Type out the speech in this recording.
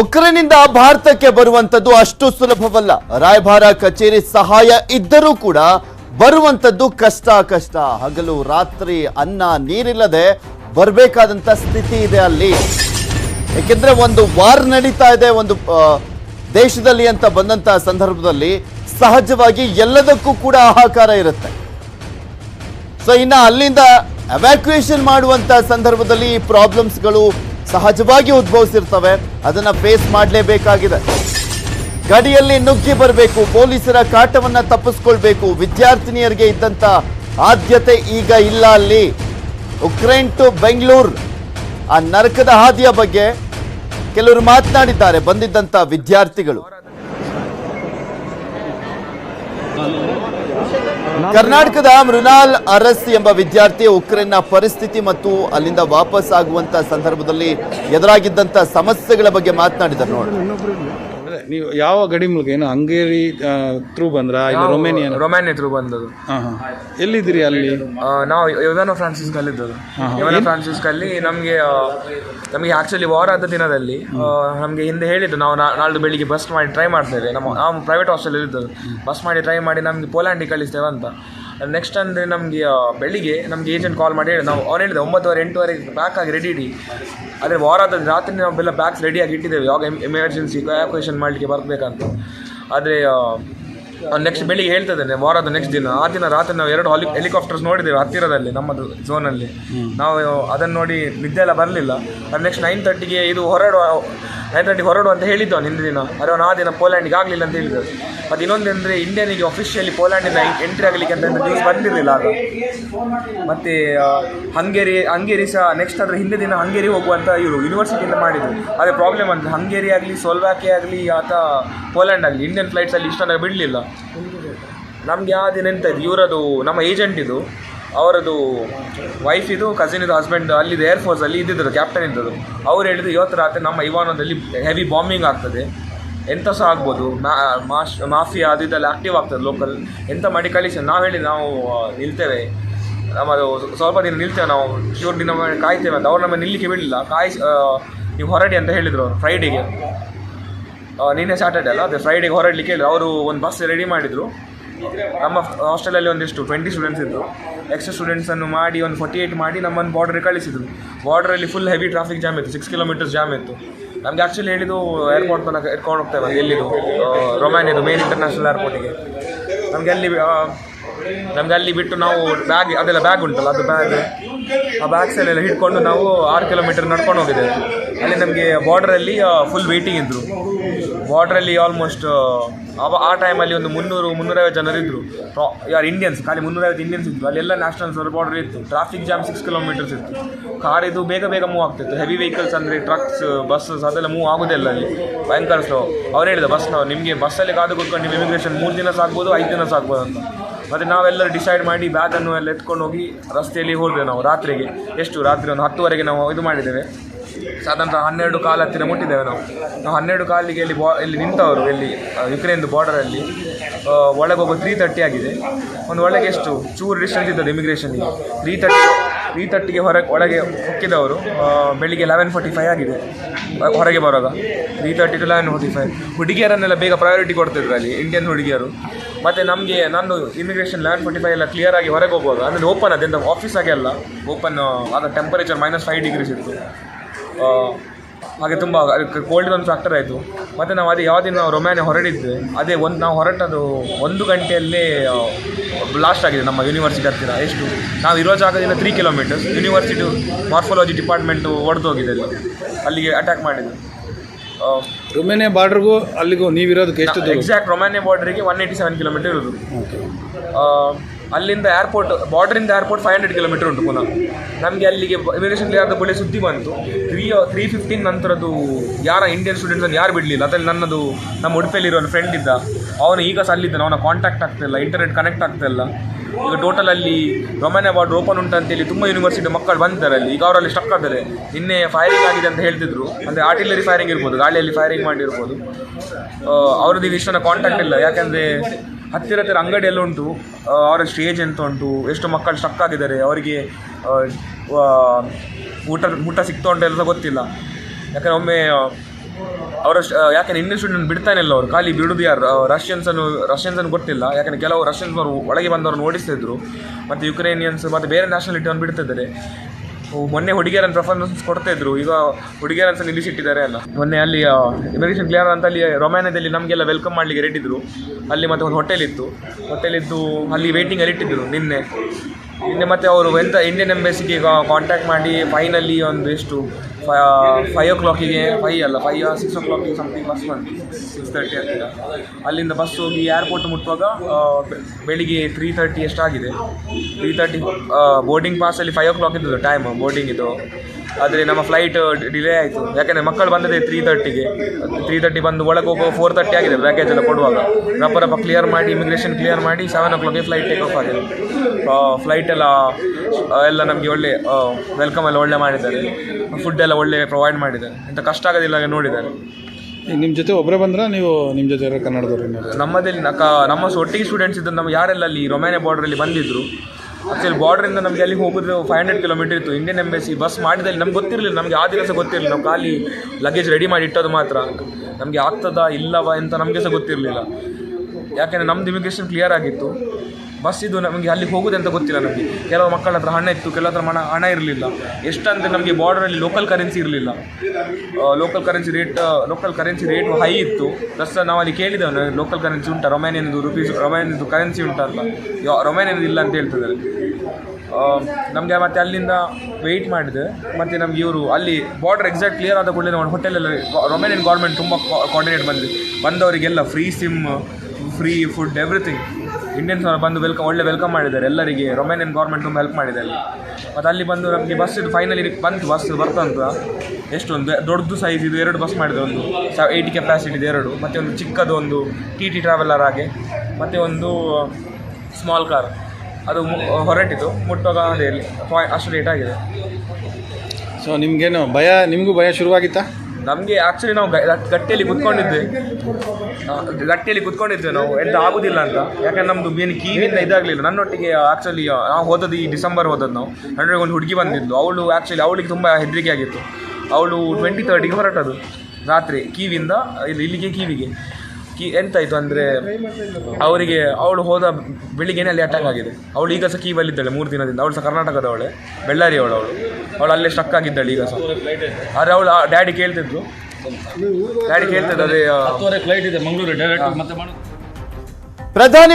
ಉಕ್ರೇನ್ನಿಂದ ಭಾರತಕ್ಕೆ ಬರುವಂತದ್ದು ಅಷ್ಟು ಸುಲಭವಲ್ಲ. ರಾಯಭಾರ ಕಚೇರಿ ಸಹಾಯ ಇದ್ದರೂ ಕೂಡ ಬರುವಂತದ್ದು ಕಷ್ಟ ಕಷ್ಟ. ಹಗಲು, ರಾತ್ರಿ ಅನ್ನ, ನೀರಿಲ್ಲದೆ ಬರಬೇಕಾದಂತ ಸ್ಥಿತಿ ಇದೆ ಅಲ್ಲಿ. ಏಕೆಂದರೆ ಒಂದು ವಾರ್ ನಡೀತಾ ಇದೆ, ಒಂದು ದೇಶದಲ್ಲಿ ಅಂತ ಬಂದಂತ ಸಂದರ್ಭದಲ್ಲಿ ಸಹಜವಾಗಿ ಎಲ್ಲದಕ್ಕೂ ಕೂಡ ಹಾಹಾಕಾರ ಇರುತ್ತೆ. ಸೊ ಇನ್ನು ಅಲ್ಲಿಂದ ಎವ್ಯಾಕ್ಯುಯೇಷನ್ ಮಾಡುವಂತ ಸಂದರ್ಭದಲ್ಲಿ ಪ್ರಾಬ್ಲಮ್ಸ್ಗಳು ಸಹಜವಾಗಿ ಉದ್ಭವಿಸಿರ್ತವೆ. ಅದನ್ನ ಫೇಸ್ ಮಾಡಲೇಬೇಕಾಗಿದೆ. ಗಡಿಯಲ್ಲಿ ನುಗ್ಗಿ ಬರಬೇಕು, ಪೊಲೀಸರ ಕಾಟವನ್ನ ತಪ್ಪಿಸ್ಕೊಳ್ಬೇಕು, ವಿದ್ಯಾರ್ಥಿನಿಯರಿಗೆ ಇದ್ದಂತ ಆದ್ಯತೆ ಈಗ ಇಲ್ಲ ಅಲ್ಲಿ. Ukraine to Bengaluru. ಆ ನರಕದ ಹಾದಿಯ ಬಗ್ಗೆ ಕೆಲವರು ಮಾತನಾಡಿದ್ದಾರೆ, ಬಂದಿದ್ದಂತ ವಿದ್ಯಾರ್ಥಿಗಳು. ಕರ್ನಾಟಕದ ಮೃನಾಲ್ ಅರಸ್ ಎಂಬ ವಿದ್ಯಾರ್ಥಿ ಉಕ್ರೇನ್ನ ಪರಿಸ್ಥಿತಿ ಮತ್ತು ಅಲ್ಲಿಂದ ವಾಪಸ್ ಆಗುವಂತ ಸಂದರ್ಭದಲ್ಲಿ ಎದುರಾಗಿದ್ದಂತ ಸಮಸ್ಯೆಗಳ ಬಗ್ಗೆ ಮಾತನಾಡಿದ್ದಾರೆ ನೋಡಿ ನೀವು ಯಾವ ಗಡಿ ಮೂಲಕ ಏನು ಹಂಗೇರಿ ಥ್ರೂ ಬಂದ್ರ? ಇಲ್ಲ ರೊಮೇನಿಯನ್? ರೊಮೇನಿಯಾ ಥ್ರೂ ಬಂದದ್ದು. ಹಾಂ ಹಾಂ. ಎಲ್ಲಿದ್ದೀರಿ ಅಲ್ಲಿ? ಆ, ನಾವು ಯೋಧಾನೋ ಫ್ರಾನ್ಸಿಸ್ಕಲ್ಲಿ ಅಲ್ಲಿದ್ದದ್ದು ಯೋಧಾನೋ ಫ್ರಾನ್ಸಿಸ್ಕ್ ಅಲ್ಲಿ ನಮಗೆ ನಮಗೆ ಆಕ್ಚುಲಿ ವಾರ್ ಆದ ದಿನದಲ್ಲಿ ನಮಗೆ ಹಿಂದೆ ಹೇಳಿದ್ದು ನಾವು ನಾ- ನಾಳ್ದು ಬೆಳಿಗ್ಗೆ ಬಸ್ ಮಾಡಿ ಟ್ರೈ ಮಾಡ್ತೇವೆ ನಮ್ಮ ನಾವು ಪ್ರೈವೇಟ್ ಹಾಸ್ಟೆಲ್ ಇದ್ದದ್ದು. ಬಸ್ ಮಾಡಿ ಟ್ರೈ ಮಾಡಿ ನಮಗೆ ಪೋಲ್ಯಾಂಡಿಗೆ ಕಳಿಸ್ತೇವೆ ಅಂತ. ನೆಕ್ಸ್ಟ್ ಅಂದರೆ ನಮಗೆ ಬೆಳಿಗ್ಗೆ ನಮಗೆ ಏಜೆಂಟ್ ಕಾಲ್ ಮಾಡಿ ಹೇಳಿ ನಾವು ಅವ್ರು ಹೇಳಿದೆ ಒಂಬತ್ತುವರೆ ಎಂಟುವರೆಗೆ ಬ್ಯಾಕ್ ಆಗಿ ರೆಡಿ ಇಡಿ. ಆದರೆ ವಾರ ಆದ ರಾತ್ರಿ ನಾವೆಲ್ಲ ಬ್ಯಾಗ್ಸ್ ರೆಡಿಯಾಗಿ ಇಟ್ಟಿದ್ದೇವೆ ಯಾವಾಗ ಎಮರ್ಜೆನ್ಸಿ ಎವಾಕ್ಯುಯೇಷನ್ ಮಾಡಲಿಕ್ಕೆ ಬರಬೇಕಂತ. ಆದರೆ ನೆಕ್ಸ್ಟ್ ಬೆಳಿಗ್ಗೆ ಹೇಳ್ತದೆ ವಾರದ ನೆಕ್ಸ್ಟ್ ದಿನ ಆ ದಿನ ರಾತ್ರಿ ನಾವು ಎರಡು ಹಾಲಿ ಹೆಲಿಕಾಪ್ಟರ್ಸ್ ನೋಡಿದ್ದೇವೆ ಹತ್ತಿರದಲ್ಲಿ ನಮ್ಮದು ಝೋನಲ್ಲಿ ನಾವು ಅದನ್ನು ನೋಡಿ ನಿದ್ದೆ ಎಲ್ಲ ಬರಲಿಲ್ಲ. ಅದು ನೆಕ್ಸ್ಟ್ ನೈನ್ ತರ್ಟಿಗೆ ಇದು ಹೊರಡುವ ನೈನ್ ಹೊರಡು ಅಂತ ಹೇಳಿದ್ದು ಅವನು ಹಿಂದಿನ ದಿನ. ಅವನು ಆ ದಿನ ಪೋಲ್ಯಾಂಡಿಗೆ ಆಗಲಿಲ್ಲ ಅಂತ ಹೇಳಿದ್ರು. ಮತ್ತು ಇನ್ನೊಂದು ಅಂದರೆ ಇಂಡಿಯನಿಗೆ ಅಫಿಷಿಯಲಿ ಪೋಲ್ಯಾಂಡಿನ ಎಂಟ್ರಿ ಆಗಲಿಕ್ಕೆ ಅಂತ ನ್ಯೂಸ್ ಬಂದಿರಲಿಲ್ಲ ಆಗ. ಮತ್ತು ಹಂಗೇರಿ ಹಂಗೇರಿ ಸಹ ನೆಕ್ಸ್ಟ್ ಅದರ ಹಿಂದೆ ದಿನ ಹಂಗೇರಿ ಹೋಗುವಂತ ಇವರು ಯೂನಿವರ್ಸಿಟಿಯಿಂದ ಮಾಡಿದರು. ಅದೇ ಪ್ರಾಬ್ಲಮ್ ಅಂತ ಹಂಗೇರಿ ಆಗಲಿ, ಸೋಲ್ವಾಕೆ ಆಗಲಿ ಆತ ಪೋಲ್ಯಾಂಡ್ ಆಗಲಿ ಇಂಡಿಯನ್ ಫ್ಲೈಟ್ಸಲ್ಲಿ ಇಷ್ಟೊಂದಾಗ ಬಿಡಲಿಲ್ಲ. ನಮಗೆ ಆ ದಿನ ಎಂತ ಇದು ಇವರದು ನಮ್ಮ ಏಜೆಂಟ್ ಇದು ಅವರದು ವೈಫ್ ಇದು ಕಸಿನ್ ಇದು ಹಸ್ಬೆಂಡ್ ಅಲ್ಲಿದ್ದು ಏರ್ಫೋರ್ಸಲ್ಲಿ ಇದ್ದಿದ್ರು ಕ್ಯಾಪ್ಟನ್ ಇದ್ದದ್ದು. ಅವ್ರು ಹೇಳಿದ್ರು, ಇವತ್ತು ರಾತ್ರಿ ನಮ್ಮ ಇವಾನದಲ್ಲಿ ಹೆವಿ ಬಾಂಬಿಂಗ್ ಆಗ್ತದೆ. ಎಂಥ ಸಹ ಆಗ್ಬೋದು? ಮಾಶ್, ಮಾಫಿಯಾ ಅದು ಇದೆಲ್ಲ ಆಕ್ಟಿವ್ ಆಗ್ತದೆ ಲೋಕಲ್ ಎಂತ ಮಾಡಿ ಕಳಿಸಿ? ನಾವು ಹೇಳಿ, ನಾವು ನಿಲ್ತೇವೆ. ನಮ್ಮದು ಸ್ವಲ್ಪ ದಿನ ನಿಲ್ತೇವೆ ನಾವು. ಶೂರ್ ದಿನ ಕಾಯ್ತೇವೆ ಅಂತ. ಅವ್ರು ನಮ್ಮ ನಿಲ್ಲಿಕ್ಕೆ ಬಿಡಲಿಲ್ಲ. ಕಾಯ್ ನೀವು ಹೊರಡಿ ಅಂತ ಹೇಳಿದರು ಅವರು ಫ್ರೈಡೆಗೆ ನಿನ್ನೆ ಸ್ಯಾಟರ್ಡೆ ಅಲ್ಲ? ಅದೇ ಫ್ರೈಡೆಗೆ ಹೊರಡಲಿಕ್ಕೆ ಹೇಳಿದ್ರು. ಅವರು ಒಂದು ಬಸ್ ರೆಡಿ ಮಾಡಿದರು. ನಮ್ಮ ಹಾಸ್ಟೆಲಲ್ಲಿ ಒಂದಿಷ್ಟು ಟ್ವೆಂಟಿ ಸ್ಟೂಡೆಂಟ್ಸ್ ಇದ್ದರು ಎಕ್ಸ್ಟ್ರಾ ಸ್ಟೂಡೆಂಟ್ಸನ್ನು ಮಾಡಿ, ಒಂದು ಫೋರ್ಟಿ ಏಯ್ಟ್ ಮಾಡಿ ನಮ್ಮನ್ನು ಬಾರ್ಡ್ರಿಗೆ ಕಳಿಸಿದ್ರು. ಬಾರ್ಡ್ರಲ್ಲಿ ಫುಲ್ ಹೆವಿ ಟ್ರಾಫಿಕ್ ಜಾಮ್ ಇತ್ತು ಸಿಕ್ಸ್ ಕಿಲೋಮೀಟರ್ಸ್ ಜಾಮ್ ಇತ್ತು. ನಮಗೆ ಆ್ಯಕ್ಚುಲಿ ಹೇಳಿದ್ದು ಏರ್ಪೋರ್ಟ್ ತನಕ ಎತ್ಕೊಂಡು ಹೋಗ್ತೇವೆ ಅಂತ ಎಲ್ಲಿದು? ರೊಮ್ಯಾನಿಯದು ಮೇನ್ ಇಂಟರ್ನ್ಯಾಷನಲ್ ಏರ್ಪೋರ್ಟಿಗೆ ನಮಗೆ ಅಲ್ಲಿ ನಮಗೆ ಅಲ್ಲಿ ಬಿಟ್ಟು ನಾವು ಬ್ಯಾಗ್ ಅದೆಲ್ಲ ಬ್ಯಾಗ್ ಉಂಟಲ್ಲ, ಅದು ಬ್ಯಾಗ್ ಆ ಬ್ಯಾಗ್ಸಲ್ಲೆಲ್ಲ ಹಿಡ್ಕೊಂಡು ನಾವು ಆರು ಕಿಲೋಮೀಟರ್ ನಡ್ಕೊಂಡು ಹೋಗಿದ್ದೇವೆ. ಅಲ್ಲಿ ನಮಗೆ ಬಾರ್ಡ್ರಲ್ಲಿ ಫುಲ್ ವೇಟಿಂಗ್ ಇದ್ದರು ಬಾರ್ಡ್ರಲ್ಲಿ ಆಲ್ಮೋಸ್ಟ್ ಆ ಟೈಮಲ್ಲಿ ಒಂದು ಮುನ್ನೂರು, ಮುನ್ನೂರೈವತ್ತು ಜನರಿದ್ದರು ಯಾರು ಇಂಡಿಯನ್ಸ್ ಖಾಲಿ ಮುನ್ನೂರೈವತ್ತು ಇಂಡಿಯನ್ಸ್ ಇದ್ದರು ಅಲ್ಲೆಲ್ಲ ನ್ಯಾಷನಲ್ಸ್ ಬಾರ್ಡರ್ ಇತ್ತು. ಟ್ರಾಫಿಕ್ ಜಾಮ್ ಸಿಕ್ಸ್ ಕಿಲೋಮೀಟರ್ಸ್ ಇತ್ತು. ಕಾರ್ ಇದು ಬೇಗ ಬೇಗ ಮೂವ್ ಆಗ್ತಿತ್ತು. ಹೆವಿ ವೆಹಿಕಲ್ಸ್ ಅಂದರೆ ಟ್ರಕ್ಸ್ ಬಸ್ಸಸ್ ಅದೆಲ್ಲ ಮೂವ್ ಆಗೋದಿಲ್ಲ ಅಲ್ಲಿ. ಭಯಂಕರ ಸ್ಲೋ ಅವ್ರು ಹೇಳಿದ ಬಸ್ನವ್ರು ನಾವು, ನಿಮಗೆ ಬಸ್ಸಲ್ಲಿ ಕಾದು ಕೂತ್ಕೊಂಡು ನಿಮ್ಮ ಇಮಿಗ್ರೇಷನ್ ಮೂರು ದಿನ ಸಾಗ್ಬೋದು ಐದು ದಿನ ಸಾಗ್ಬೋದು ಅಂತ. ಮತ್ತು ನಾವೆಲ್ಲರೂ ಡಿಸೈಡ್ ಮಾಡಿ ಬ್ಯಾಗನ್ನು ಎಲ್ಲ ಎತ್ಕೊಂಡು ಹೋಗಿ ರಸ್ತೆಯಲ್ಲಿ ಹೋದ್ವಿ ನಾವು, ರಾತ್ರಿಗೆ. ಎಷ್ಟು? ರಾತ್ರಿ ಒಂದು ಹತ್ತುವರೆಗೆ ನಾವು ಇದು ಮಾಡಿದ್ದೇವೆ. ಸಾಧಾರಣ ಹನ್ನೆರಡು ಕಾಲ ಹತ್ತಿರ ಮುಟ್ಟಿದ್ದೇವೆ ನಾವು. ನಾವು ಹನ್ನೆರಡು ಕಾಲಿಗೆ ಇಲ್ಲಿ ಬಾ, ಇಲ್ಲಿ ನಿಂತವರು, ಇಲ್ಲಿ ಯುಕ್ರೇನ್ದು ಬಾರ್ಡರಲ್ಲಿ ಒಳಗೆ ಹೋಗೋ ತ್ರೀ ತರ್ಟಿ ಆಗಿದೆ. ಒಂದು ಒಳಗೆ ಎಷ್ಟು ಚೂರು ಡಿಸ್ಟೆನ್ಸ್ ಇದ್ದದ್ದು ಇಮಿಗ್ರೇಷನ್ಗೆ ತ್ರೀ ತರ್ಟಿ ತ್ರೀ ತರ್ಟಿಗೆ ಹೊರಗೆ, ಒಳಗೆ ಹೊಕ್ಕಿದವರು ಬೆಳಿಗ್ಗೆ ಲೆವೆನ್ ಫೋರ್ಟಿ ಫೈವ್ ಆಗಿದೆ ಹೊರಗೆ ಬರುವಾಗ. Three thirty to eleven forty five ಹುಡುಗಿಯರನ್ನೆಲ್ಲ ಬೇಗ ಪ್ರಯಾರಿಟಿ ಕೊಡ್ತಿದ್ರು ಅಲ್ಲಿ ಇಂಡಿಯನ್ ಹುಡುಗಿಯರು. ಮತ್ತು ನಮಗೆ ನಾನು ಇಮಿಗ್ರೇಷನ್ ಲೆವೆನ್ ಫೋರ್ಟಿ ಫೈವ್ ಎಲ್ಲ ಕ್ಲಿಯರ್ ಆಗಿ ಹೊರಗೆ ಹೋಗುವಾಗ ಅಂದರೆ ಓಪನ್ ಅದೆಂತ ಆಫೀಸ್ ಆಗಿ ಅಲ್ಲ ಓಪನ್ ಆಗ ಟೆಂಪರೇಚರ್ ಮೈನಸ್ ಫೈವ್ ಡಿಗ್ರೀಸ್ ಇತ್ತು. ಹಾಗೆ ತುಂಬ ಕೋಲ್ಡ್ ಒಂದು ಫ್ಯಾಕ್ಟರ್ ಆಯಿತು. ಮತ್ತು ನಾವು ಅದೇ ಯಾವ್ದಿನ ನಾವು ರೊಮ್ಯಾನೆ ಹೊರಡಿದ್ವಿ ಅದೇ ಒಂದು ನಾವು ಹೊರಟದು ಒಂದು ಗಂಟೆಯಲ್ಲೇ ಬ್ಲಾಸ್ಟ್ ಆಗಿದೆ ನಮ್ಮ ಯೂನಿವರ್ಸಿಟಿ ಹತ್ತಿರ. ಎಷ್ಟು? ನಾವು ಇರೋ ಜಾಗದಿಂದ three kilometres university morphology department ಹೊಡೆದೋಗಿದೆ ಅಲ್ಲಿ. ಅಲ್ಲಿಗೆ ಅಟ್ಯಾಕ್ ಮಾಡಿದ್ದು ರೊಮೇನಿಯಾ ಬಾರ್ಡ್ರಿಗೂ ಅಲ್ಲಿಗೂ ನೀವಿರೋದಕ್ಕೆ ಎಷ್ಟು ಎಕ್ಸಾಕ್ಟ್ ರೊಮ್ಯಾನಿಯಾ ಬಾರ್ಡ್ರಿಗೆ ಒನ್ ಏಯ್ಟಿ ಸೆವೆನ್ ಕಿಲೋಮೀಟರ್ ಇರೋದು. ಅಲ್ಲಿಂದ ಏರ್ಪೋರ್ಟ್ ಬಾರ್ಡ್ರಿಂದ ಏರ್ಪೋರ್ಟ್ ಫೈವ್ ಹಂಡ್ರೆಡ್ ಕಿಲೋಮೀಟರ್ ಉಂಟು ಪುನಃ. ನಮಗೆ ಅಲ್ಲಿಗೆ ಇಮಿಗ್ರೇಷನ್ ಕ್ಲಿಯರ್ ಬಳಿ ಸುದ್ದಿ ಬಂತು. ತ್ರೀ ತ್ರೀ ಫಿಫ್ಟೀನ್ ನಂತರದ್ದು ಯಾರ ಇಂಡಿಯನ್ ಸ್ಟೂಡೆಂಟ್ಸ್ ಯಾರು ಬಿಡಲಿಲ್ಲ. ಅದರಲ್ಲಿ ನನ್ನದು, ನಮ್ಮ ಉಡುಪಿಯಲ್ಲಿರೋ ಒಂದು ಫ್ರೆಂಡ್ ಇದ್ದ. ಅವನು ಈಗ ಸಹ ಅಲ್ಲಿದ್ದಾನೆ ಅವನ ಕಾಂಟ್ಯಾಕ್ಟ್ ಆಗ್ತಿಲ್ಲ ಇಂಟರ್ನೆಟ್ ಕನೆಕ್ಟ್ ಆಗ್ತಿಲ್ಲ ಈಗ ಟೋಟಲ್ ಅಲ್ಲಿ ರೊಮಾನಿಯಾ ಬಾರ್ಡರ್ ಓಪನ್ ಉಂಟು ಅಂತೇಳಿ ತುಂಬ ಯೂನಿವರ್ಸಿಟಿ ಮಕ್ಕಳು ಬಂದಿದ್ದಾರೆ ಅಲ್ಲಿ. ಈಗ ಅವರಲ್ಲಿ ಸ್ಟಕ್ ಆದರೆ ನಿನ್ನೆ ಫೈರಿಂಗ್ ಆಗಿದೆ ಅಂತ ಹೇಳ್ತಿದ್ರು. ಅಂದರೆ ಆರ್ಟಿಲರಿ ಫೈರಿಂಗ್ ಇರ್ಬೋದು. ಗಾಳಿಯಲ್ಲಿ ಫೈರಿಂಗ್ ಮಾಡಿರ್ಬೋದು. ಅವ್ರದ್ದು ಈಗ ಇಷ್ಟೊಂದು ಕಾಂಟ್ಯಾಕ್ಟ್ ಇಲ್ಲ. ಯಾಕಂದರೆ ಹತ್ತಿರ ಹತ್ತಿರ ಅಂಗಡಿ ಎಲ್ಲ ಉಂಟು. ಅವರ ಸ್ಟೇಜ್ ಎಂತ ಉಂಟು. ಎಷ್ಟು ಮಕ್ಕಳು ಸ್ಟಕ್ ಆಗಿದ್ದಾರೆ. ಅವರಿಗೆ ಊಟ ಊಟ ಸಿಗ್ತಾ ಉಂಟು ಎಲ್ಲ ಗೊತ್ತಿಲ್ಲ. ಯಾಕಂದರೆ ಒಮ್ಮೆ ಅವರ ಯಾಕಂದ್ರೆ ಇಂಡಿಯನ್ ಸ್ಟೂಡೆಂಟ್ ಬಿಡ್ತಾನೆ ಇಲ್ಲ ಅವರು. ಖಾಲಿ ಬಿಡುದು ಯಾರು? ರಷ್ಯನ್ಸ್ ಅನ್ನು ರಷ್ಯನ್ಸ್ ಅನ್ನು ಗೊತ್ತಿಲ್ಲ. ಯಾಕಂದ್ರೆ ಕೆಲವು ರಷ್ಯನ್ಸ್ ಅವರು ಒಳಗೆ ಬಂದವರು ಓಡಿಸ್ತಿದ್ರು ಮತ್ತು ಯುಕ್ರೇನಿಯನ್ಸ್ ಮತ್ತು ಬೇರೆ ನ್ಯಾಷನಾಲಿಟಿಯನ್ನು ಬಿಡ್ತಿದ್ದಾರೆ ಓ, ಮೊನ್ನೆ ಹುಡುಗಿಯರನ್ನು ಪ್ರೆಫರೆನ್ಸ್ ಕೊಡ್ತಾ ಇದ್ರು. ಈಗ ಹುಡುಗಿಯರನ್ನು ನಿಲ್ಲಿಸಿಟ್ಟಿದ್ದಾರೆ ಅಲ್ಲ. ಮೊನ್ನೆ ಅಲ್ಲಿ ಇಮಿಗ್ರೇಷನ್ ಕ್ಲಿಯರ್ ಅಂತ ಅಲ್ಲಿ ರೊಮ್ಯಾನದಲ್ಲಿ ನಮಗೆಲ್ಲ ವೆಲ್ಕಮ್ ಮಾಡಲಿಕ್ಕೆ ರೆಡಿ ಇದ್ರು. ಅಲ್ಲಿ ಮತ್ತೆ ಒಂದು ಹೋಟೆಲ್ ಇತ್ತು. ಹೋಟೆಲ್ ಇದ್ದು ಅಲ್ಲಿ ವೇಟಿಂಗ್ ಅಲ್ಲಿ ಇಟ್ಟಿದ್ರು ನಿನ್ನೆ. ನಿನ್ನೆ ಮತ್ತೆ ಅವರು ಎಂತ ಇಂಡಿಯನ್ ಎಂಬೆಸಿಗೆ ಕಾಂಟ್ಯಾಕ್ಟ್ ಮಾಡಿ ಫೈನಲಿ ಒಂದು ಎಷ್ಟು ಫೈವ್ ಓ ಕ್ಲಾಕಿಗೆ ಫೈ ಅಲ್ಲ ಫೈವ್ ಸಿಕ್ಸ್ ಓ ಕ್ಲಾಕಿಗೆ ಸಮಥಿಂಗ್ ಬಸ್ ಬಂತು ಸಿಕ್ಸ್ ತರ್ಟಿ ಹತ್ತಿರ ಅಲ್ಲಿಂದ ಬಸ್ ಹೋಗಿ ಏರ್ಪೋರ್ಟ್ ಮುಟ್ಟುವಾಗ ಬೆಳಿಗ್ಗೆ ತ್ರೀ ತರ್ಟಿ ಎಷ್ಟಾಗಿದೆ ತ್ರೀ ತರ್ಟಿ ಬೋರ್ಡಿಂಗ್ ಪಾಸಲ್ಲಿ ಫೈವ್ ಓ ಕ್ಲಾಕ್ ಇದ್ದದ್ದು ಟೈಮ್ ಬೋರ್ಡಿಂಗ್ ಇದು. ಆದರೆ ನಮ್ಮ ಫ್ಲೈಟ್ ಡಿಲೇ ಆಯಿತು. ಯಾಕೆಂದರೆ ಮಕ್ಕಳು ಬಂದದೆ ತ್ರೀ ತರ್ಟಿಗೆ ತ್ರೀ ತರ್ಟಿ ಬಂದು ಒಳಗೆ ಹೋಗೋ ಫೋರ್ ತರ್ಟಿ ಆಗಿದೆ ಪ್ಯಾಕೇಜ್ ಎಲ್ಲ ಕೊಡುವಾಗ. ರಪ್ಪ ರಪ್ಪ ಕ್ಲಿಯರ್ ಮಾಡಿ ಇಮಿಗ್ರೇಷನ್ ಕ್ಲಿಯರ್ ಮಾಡಿ ಸೆವೆನ್ ಓ ಕ್ಲಾಕ್ಗೆ ಫ್ಲೈಟ್ ಟೇಕ್ ಆಫ್ ಆಗಿದೆ. ಫ್ಲೈಟ್ ಎಲ್ಲ ಎಲ್ಲ ನಮಗೆ ಒಳ್ಳೆ ವೆಲ್ಕಮ್ ಎಲ್ಲ ಒಳ್ಳೆ ಮಾಡಿದ್ದಾರೆ. ಫುಡ್ ಎಲ್ಲ ಒಳ್ಳೆ ಪ್ರೊವೈಡ್ ಮಾಡಿದ್ದಾರೆ. ಅಂತ ಕಷ್ಟ ಆಗೋದಿಲ್ಲ ಹಾಗೆ ನೋಡಿದ್ದಾರೆ. ನಿಮ್ಮ ಜೊತೆ ಒಬ್ಬರೇ ಬಂದ್ರೆ? ನೀವು ನಿಮ್ಮ ಜೊತೆ ಕನ್ನಡದವ್ರು ನಮ್ಮದಲ್ಲಿ ನಮ್ಮ ಒಟ್ಟಿಗೆ ಸ್ಟೂಡೆಂಟ್ಸ್ ಇದ್ದು ನಮ್ಮ ಯಾರೆಲ್ಲ ಅಲ್ಲಿ ರೊಮ್ಯಾನಿಯಾ ಬಾರ್ಡ್ರಲ್ಲಿ ಬಂದಿದ್ರು ಆಕ್ಚುಲಿ ಬಾರ್ಡ್ರಿಂದ ನಮಗೆ ಅಲ್ಲಿ ಹೋಗೋದು? ಫೈವ್ ಹಂಡ್ರೆಡ್ ಕಿಲೋಮೀಟರ್ ಇತ್ತು. ಇಂಡಿಯನ್ ಎಂಬೆಸಿ ಬಸ್ ಮಾಡಿದಲ್ಲಿ ನಮ್ಗೆ ಗೊತ್ತಿರಲಿಲ್ಲ. ನಮಗೆ ಆ ದಿವಸ ಗೊತ್ತಿರಲಿಲ್ಲ. ನಾವು ಖಾಲಿ ಲಗೇಜ್ ರೆಡಿ ಮಾಡಿ ಇಟ್ಟೋದು ಮಾತ್ರ. ನಮಗೆ ಆಗ್ತದಾ ಇಲ್ಲವಾ ಅಂತ ನಮಗೆ ಸಹ ಗೊತ್ತಿರಲಿಲ್ಲ. ಯಾಕೆಂದರೆ ನಮ್ದು ಇಮಿಗ್ರೇಷನ್ ಕ್ಲಿಯರ್ ಆಗಿತ್ತು. ಬಸ್ ಇದು ನಮಗೆ ಅಲ್ಲಿಗೆ ಹೋಗೋದು ಅಂತ ಗೊತ್ತಿಲ್ಲ ನಮಗೆ. ಕೆಲವು ಮಕ್ಕಳ ಹತ್ರ ಹಣ ಇತ್ತು, ಕೆಲವು ಹತ್ರ ಹಣ ಹಣ ಇರಲಿಲ್ಲ. ಎಷ್ಟಂದರೆ ನಮಗೆ ಬಾರ್ಡರಲ್ಲಿ ಲೋಕಲ್ ಕರೆನ್ಸಿ ಇರಲಿಲ್ಲ. Local currency rate local currency rate high ಇತ್ತು. ಪ್ಲಸ್ ನಾವು ಅಲ್ಲಿ ಕೇಳಿದ್ದೇವೆ ಲೋಕಲ್ ಕರೆನ್ಸಿ ಉಂಟಾ? ರೊಮ್ಯಾನಿಯನ್ದು ರುಪೀಸ್ ರೊಮ್ಯಾನಿಯನ್ದು ಕರೆನ್ಸಿ ಉಂಟಲ್ಲ ಯಾ ರೊಮ್ಯಾನಿಯನ್ ಇಲ್ಲ ಅಂತ ಹೇಳ್ತಿದ್ದಾರೆ. ನಮಗೆ ಮತ್ತೆ ಅಲ್ಲಿಂದ ವೆಯ್ಟ್ ಮಾಡಿದೆ. ಮತ್ತು ನಮಗೆ ಇವರು ಅಲ್ಲಿ ಬಾರ್ಡರ್ ಎಕ್ಸಾಕ್ಟ್ ಕ್ಲಿಯರ್ ಆದ ಕೂಡಲೇ ನಾವು ಹೋಟೆಲಲ್ಲಿ ರೊಮೇನಿಯನ್ ಗೌರ್ಮೆಂಟ್ ತುಂಬ ಕೋಆರ್ಡಿನೇಟ್ ಬಂದಿದೆ. ಬಂದವರಿಗೆಲ್ಲ free SIM free food everything Indians ಅವರು ಬಂದು ವೆಲ್ಕಮ್ ಒಳ್ಳೆ ವೆಲ್ಕಮ್ ಮಾಡಿದ್ದಾರೆ. ಎಲ್ಲರಿಗೆ ರೊಮೇನಿಯನ್ ಗೌರ್ಮೆಂಟ್ ತುಂಬ ಹೆಲ್ಪ್ ಮಾಡಿದೆ ಅಲ್ಲಿ. ಮತ್ತು ಅಲ್ಲಿ ಬಂದು ನಮಗೆ ಬಸ್ ಇದು ಫೈನಲಿ ಬಂತು ಬಸ್ ಬರ್ತಂತ. ಎಷ್ಟೊಂದು, ದೊಡ್ಡದು ಸೈಜ್ ಇದು, ಎರಡು ಬಸ್ ಮಾಡಿದೆ ಒಂದು. ಸ ಏಯ್ಟಿ ಇದೆ ಎರಡು. ಮತ್ತು ಒಂದು ಚಿಕ್ಕದು ಒಂದು ಟಿ ಟಿ ಟ್ರಾವೆಲರ್ ಹಾಗೆ. ಮತ್ತು ಒಂದು ಸ್ಮಾಲ್ ಕಾರ್ ಅದು ಹೊರಟಿತು ಮುಟ್ಟುವಾಗ ಅದೇ ಅಷ್ಟು ಲೇಟ್ ಆಗಿದೆ. ಸೊ ನಿಮಗೇನು ಭಯ, ನಿಮಗೂ ಭಯ ಶುರುವಾಗಿತ್ತಾ? ನಮಗೆ ಆ್ಯಕ್ಚುಲಿ ನಾವು ಗಟ್ಟಿಯಲ್ಲಿ ಕುತ್ಕೊಂಡಿದ್ವಿ. ಗಟ್ಟಿಯಲ್ಲಿ ಕುತ್ಕೊಂಡಿದ್ವಿ ನಾವು. ಎಂತ ಆಗುದಿಲ್ಲ ಅಂತ. ಯಾಕಂದ್ರೆ ನಮ್ಮದು ಮೇನ್ ಕೀವಿಂದ ಇದಾಗಲಿಲ್ಲ. ನನ್ನೊಟ್ಟಿಗೆ ಆ್ಯಕ್ಚುಲಿ ನಾವು ಹೋದದ್ದು ಈ ಡಿಸೆಂಬರ್ ಹೋದದ್ದು ನಾವು. ನನ್ನೊಟ್ಟಿಗೆ ಒಂದು ಹುಡುಗಿ ಬಂದಿದ್ದು ಅವಳು ಆ್ಯಕ್ಚುಲಿ ಅವಳಿಗೆ ತುಂಬ ಹೆದರಿಕೆ ಆಗಿತ್ತು. ಅವಳು ಟ್ವೆಂಟಿ ತರ್ಟಿಗೆ ಹೊರಟದು ರಾತ್ರಿ ಕೀವಿಂದ ಇಲ್ಲಿ ಇಲ್ಲಿಗೆ ಕೀವಿಗೆ ಕೀ ಎಂತಾಯಿತು ಅಂದರೆ ಅವರಿಗೆ ಅವಳು ಹೋದ ಬೆಳಿಗ್ಗೆನೇ ಅಲ್ಲಿ ಅಟ್ಯಾಕ್ ಆಗಿದೆ. ಅವಳು ಈಗ ಸಹ ಕೀವಲ್ಲಿದ್ದಾಳೆ ಮೂರು ದಿನದಿಂದ. ಅವಳು ಸಹ ಕರ್ನಾಟಕದವಳೆ ಬೆಳ್ಳಾರಿ ಅವಳು. ಅವಳು ಅವಳು ಅಲ್ಲೇ ಸ್ಟಕ್ ಆಗಿದ್ದಾಳೆ ಈಗ ಸಹ. ಆದರೆ ಅವಳು ಡ್ಯಾಡಿ ಕೇಳ್ತಿದ್ರು. ಡ್ಯಾಡಿ ಕೇಳ್ತಿದ್ದು ಅದೇ ಫ್ಲೈಟ್ ಇದೆ ಮಂಗಳೂರು ಡೈರೆಕ್ಟ್ ಮತ್ತೆ ಮಾಡಿ. ಪ್ರಧಾನಿ